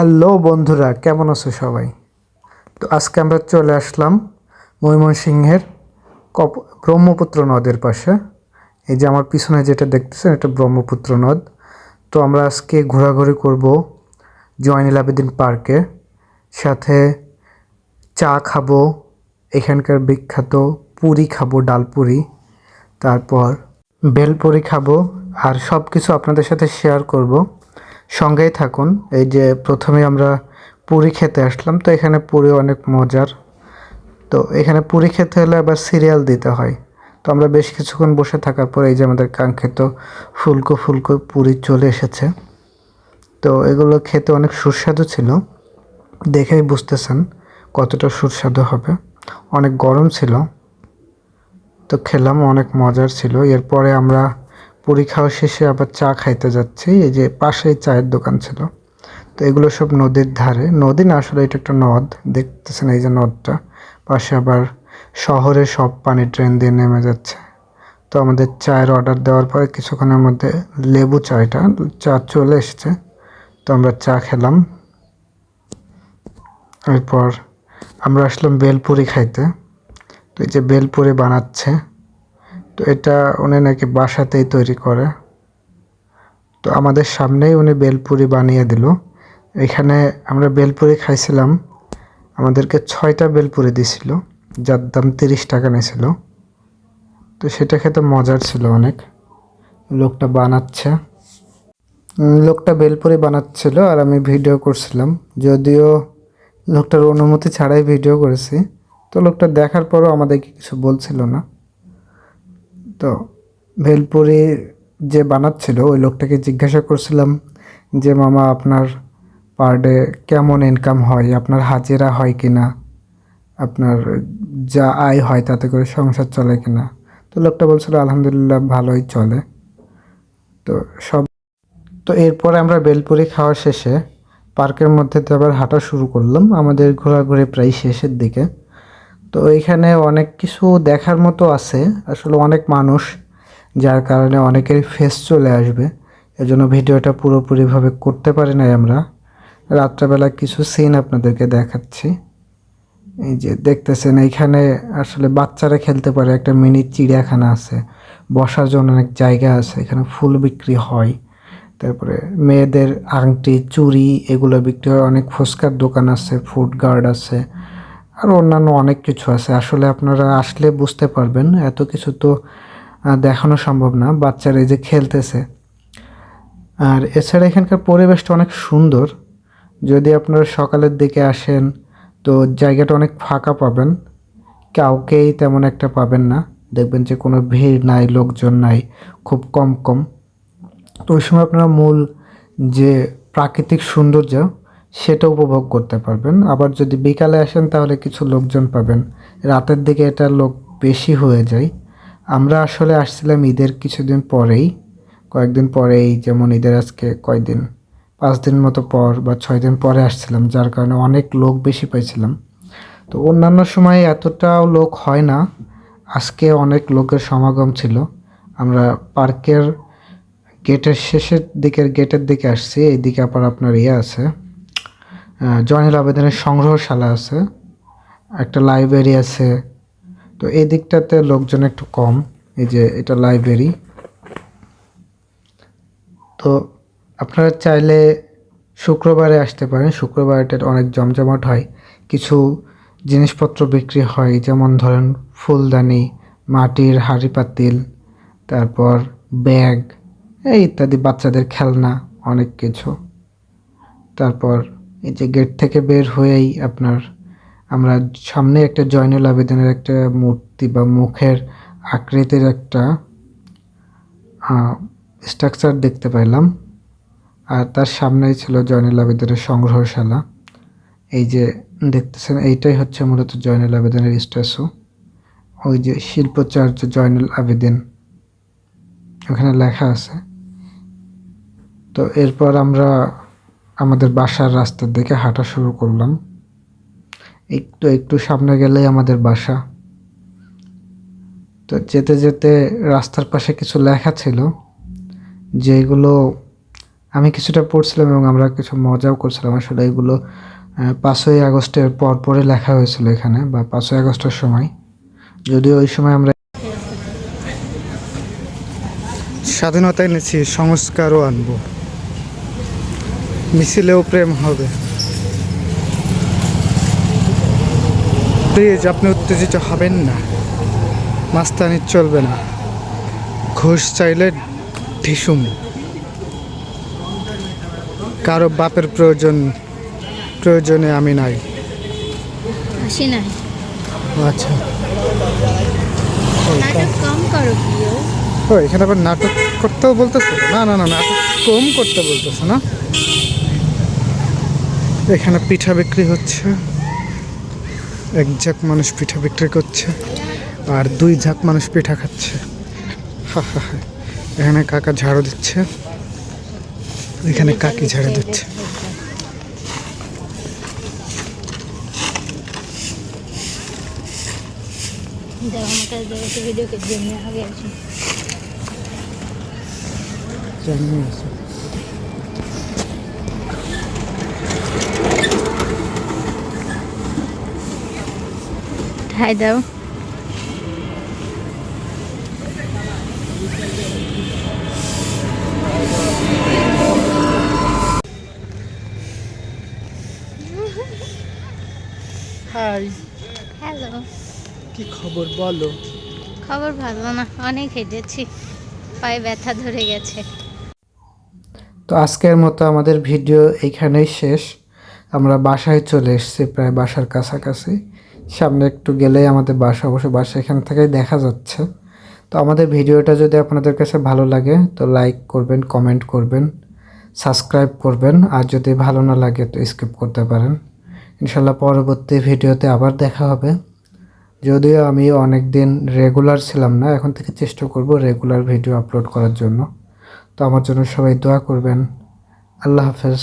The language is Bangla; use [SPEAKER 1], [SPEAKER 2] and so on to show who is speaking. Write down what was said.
[SPEAKER 1] হ্যালো বন্ধুরা, কেমন আছো সবাই? তো আজকে আমরা চলে আসলাম ময়মনসিংহের কপ, ব্রহ্মপুত্র নদের পাশে। এই যে আমার পিছনে যেটা দেখতেছেন, এটা ব্রহ্মপুত্র নদ। তো আমরা আজকে ঘোরাঘুরি করব জয়নুল আবেদিন পার্কে। সাথে চা খাব, এখানকার বিখ্যাত পুরি খাব ডালপুরি তারপর বেলপুরি খাব, আর সব কিছু আপনাদের সাথে শেয়ার করব। সঙ্গেই থাকুন। এই যে প্রথমে আমরা পুরি খেতে আসলাম, তো এখানে পুরি অনেক মজার। তো এখানে পুরি খেতে হলে আবার সিরিয়াল দিতে হয়। তো আমরা বেশ কিছুক্ষণ বসে থাকার পর এই যে আমাদের কাঙ্ক্ষিত ফুলকো ফুলকো পুরি চলে এসেছে। তো এগুলো খেতে অনেক সুস্বাদু ছিল। দেখেই বুঝতেছেন কতটা সুস্বাদু হবে। অনেক গরম ছিল। তো খেলাম, অনেক মজার ছিল। এরপরে আমরা পুরি খাওয়া শেষে আবার চা খাইতে যাচ্ছি, এই যে পাশেই চায়ের দোকান ছিল। তো এগুলো সব নদীর ধারে। নদী না, আসলে এটা একটা নদ, দেখতেছেন এই যে নদটা। পাশে আবার শহরে সব পানি ট্রেন দিয়ে নেমে যাচ্ছে। তো আমাদের চায়ের অর্ডার দেওয়ার পরে কিছুক্ষণের মধ্যে লেবু চায়টা চা চলে এসেছে। তো আমরা চা খেলাম। এরপর আমরা আসলাম বেলপুরি খাইতে। তো এই যে বেলপুরি বানাচ্ছে তো এটা উনি নাকি বাসাতেই তৈরি করে। তো আমাদের সামনেই উনি বেলপুরি বানিয়ে দিল। এখানে আমরা বেলপুরি খাইছিলাম। আমাদেরকে ছয়টা বেলপুরি দিছিল, যার দাম তিরিশ টাকা নিয়েছিল তো সেটা খেতে মজার ছিল অনেক। লোকটা বানাচ্ছে। লোকটা বেলপুরি বানাচ্ছিল আর আমি ভিডিও করছিলাম। যদিও লোকটার অনুমতি ছাড়াই ভিডিও করেছি। তো লোকটা দেখার পরও আমাদেরকে কিছু বলছিল না। তো ভেলপুরি যে বানাচ্ছিল, ওই লোকটাকে জিজ্ঞাসা করছিলাম যে, মামা, আপনার পার ডে কেমন ইনকাম হয়? আপনার হাজিরা হয় কি না? আপনার যা আয় হয় তাতে করে সংসার চলে কি না? তো লোকটা বলছিল, আলহামদুলিল্লাহ, ভালোই চলে। তো সব, তো এরপরে আমরা বেলপুরি খাওয়া শেষে পার্কের মধ্যে দিয়ে আবার হাঁটা শুরু করলাম। আমাদের ঘোরাঘুরি প্রায় শেষের দিকে। তো এখানে অনেক কিছু দেখার মতো আছে। আসলে অনেক মানুষ, যার কারণে অনেকেরই ফেস চলে আসবে। এজন্য ভিডিওটা পুরোপুরিভাবে করতে পারি নাই আমরা। রাত্রেবেলা কিছু সিন আপনাদেরকে দেখাচ্ছি। এই যে দেখতেছেন, এইখানে আসলে বাচ্চারা খেলতে পারে। একটা মিনি চিড়িয়াখানা আছে। বসার জন্য অনেক জায়গা আছে। এখানে ফুল বিক্রি হয়। তারপরে মেয়েদের আংটি, চুড়ি, এগুলো বিক্রি হয়। অনেক ফুচকার দোকান আছে ফুড গার্ড আছে। আর অন্যান্য অনেক কিছু আছে। আসলে আপনারা আসলে বুঝতে পারবেন, এত কিছু তো দেখানো সম্ভব না, বাচ্চারা এই যে খেলতেছে। আর এছাড়া এখানকার পরিবেশটা অনেক সুন্দর। যদি আপনারা সকালের দিকে আসেন, তো জায়গাটা অনেক ফাঁকা পাবেন। কাউকেই তেমন একটা পাবেন না। দেখবেন যে কোনো ভিড় নাই, লোকজন নাই, খুব কম কম। তো ওই সময় আপনারা মূল যে প্রাকৃতিক সৌন্দর্য সেটা উপভোগ করতে পারবেন। আবার যদি বিকালে আসেন, তাহলে কিছু লোকজন পাবেন। রাতের দিকে এটা লোক বেশি হয়ে যায়। আমরা আসলে আসছিলাম ঈদের কিছুদিন পরেই। কয়েকদিন পরেই, যেমন ঈদের আজকে কয়দিন? পাঁচ দিন মতো পর বা ছয় দিন পরে আসছিলাম, যার কারণে অনেক লোক বেশি পাইছিলাম। তো অন্যান্য সময় এতটাও লোক হয় না। আজকে অনেক লোকের সমাগম ছিল। আমরা পার্কের গেটের শেষের দিকের গেটের দিকে আসছি। এইদিকে আবার আপনার ইয়ে আছে। জয়নুল আবেদনের সংগ্রহশালা আছে, একটা লাইব্রেরি আছে। তো এই দিকটাতে লোকজন একটু কম, এই যে এটা লাইব্রেরি তো আপনারা চাইলে শুক্রবারে আসতে পারেন, শুক্রবারটা অনেক জমজমাট হয়। কিছু জিনিসপত্র বিক্রি হয়, যেমন ধরেন ফুলদানি, মাটির হাঁড়ি পাতিল তারপর ব্যাগ, এই ইত্যাদি, বাচ্চাদের খেলনা, অনেক কিছু। তারপর এই যে গেট থেকে বের হয়েই আপনার আমরা সামনে একটা জয়নুল আবেদনের একটা মূর্তি বা মুখের আকৃতির একটা স্ট্রাকচার দেখতে পেলাম আর তার সামনেই ছিল জয়নুল আবেদনের সংগ্রহশালা। এই যে দেখতেছেন, এইটাই হচ্ছে মূলত জয়নুল আবেদনের স্ট্যাচু ওই যে শিল্পাচার্য জয়নুল আবেদিন, ওখানে লেখা আছে। তো এরপর আমরা আমাদের বাসার রাস্তার দিকে হাঁটা শুরু করলাম। একটু একটু সামনে গেলেই আমাদের বাসা। তো যেতে যেতে রাস্তার পাশে কিছু লেখা ছিল, যেগুলো আমি কিছুটা পড়ছিলাম এবং আমরা কিছু মজাও করছিলাম। আসলে এগুলো পাঁচই আগস্টের পর পরে লেখা হয়েছিল এখানে, বা পাঁচই আগস্টের সময়। যদিও ওই সময় আমরা স্বাধীনতা এনেছি, সংস্কারও আনব। মিছিলেও প্রেম হবে। প্লিজ আপনি উত্তেজিত হবেন না। মাস্তানি চলবে না। ঘুষ চাইলে ঢিসুম। কারও বাপের প্রয়োজন প্রয়োজনে আমি নাই।
[SPEAKER 2] হাসি নাই।
[SPEAKER 1] আচ্ছা।
[SPEAKER 2] নাটক কম করো প্রিয়।
[SPEAKER 1] ও এখানে আবার নাটক করতেও বলতেছে? না না না নাটক কম করতে বলতেছে না? এখানে পিঠা বিক্রি হচ্ছে। এক ঝাঁক মানুষ পিঠা বিক্রি করছে আর দুই ঝাঁক মানুষ পিঠা খাচ্ছে। হা হা হা। এখানে কাকা ঝাড়ু দিচ্ছে। এখানে কাকি ঝাড়ু দিচ্ছে।
[SPEAKER 2] ভিডিও হাই দাও।
[SPEAKER 1] হাই।
[SPEAKER 2] হ্যালো।
[SPEAKER 1] কি খবর বলো?
[SPEAKER 2] খবর ভালো না অনেক হেঁটেছি। পায়ে ব্যথা ধরে গেছে।
[SPEAKER 1] তো আজকের মতো আমাদের ভিডিও এইখানেই শেষ। আমরা বাসায় চলে এসেছি প্রায় বাসার কাছাকাছি। সামনে একটু গেলেই আমাদের বাসা অবশ্য বাসা এখান থেকেই দেখা যাচ্ছে। তো আমাদের ভিডিওটা যদি আপনাদের কাছে ভালো লাগে, তো লাইক করবেন কমেন্ট করবেন সাবস্ক্রাইব করবেন, আর যদি ভালো না লাগে, তো স্কিপ করতে পারেন। ইনশাল্লাহ পরবর্তী ভিডিওতে আবার দেখা হবে। যদিও আমি অনেক দিন রেগুলার ছিলাম না, এখন থেকে চেষ্টা করব রেগুলার ভিডিও আপলোড করার জন্য। তো আমার জন্য সবাই দোয়া করবেন। আল্লাহ হাফেজ।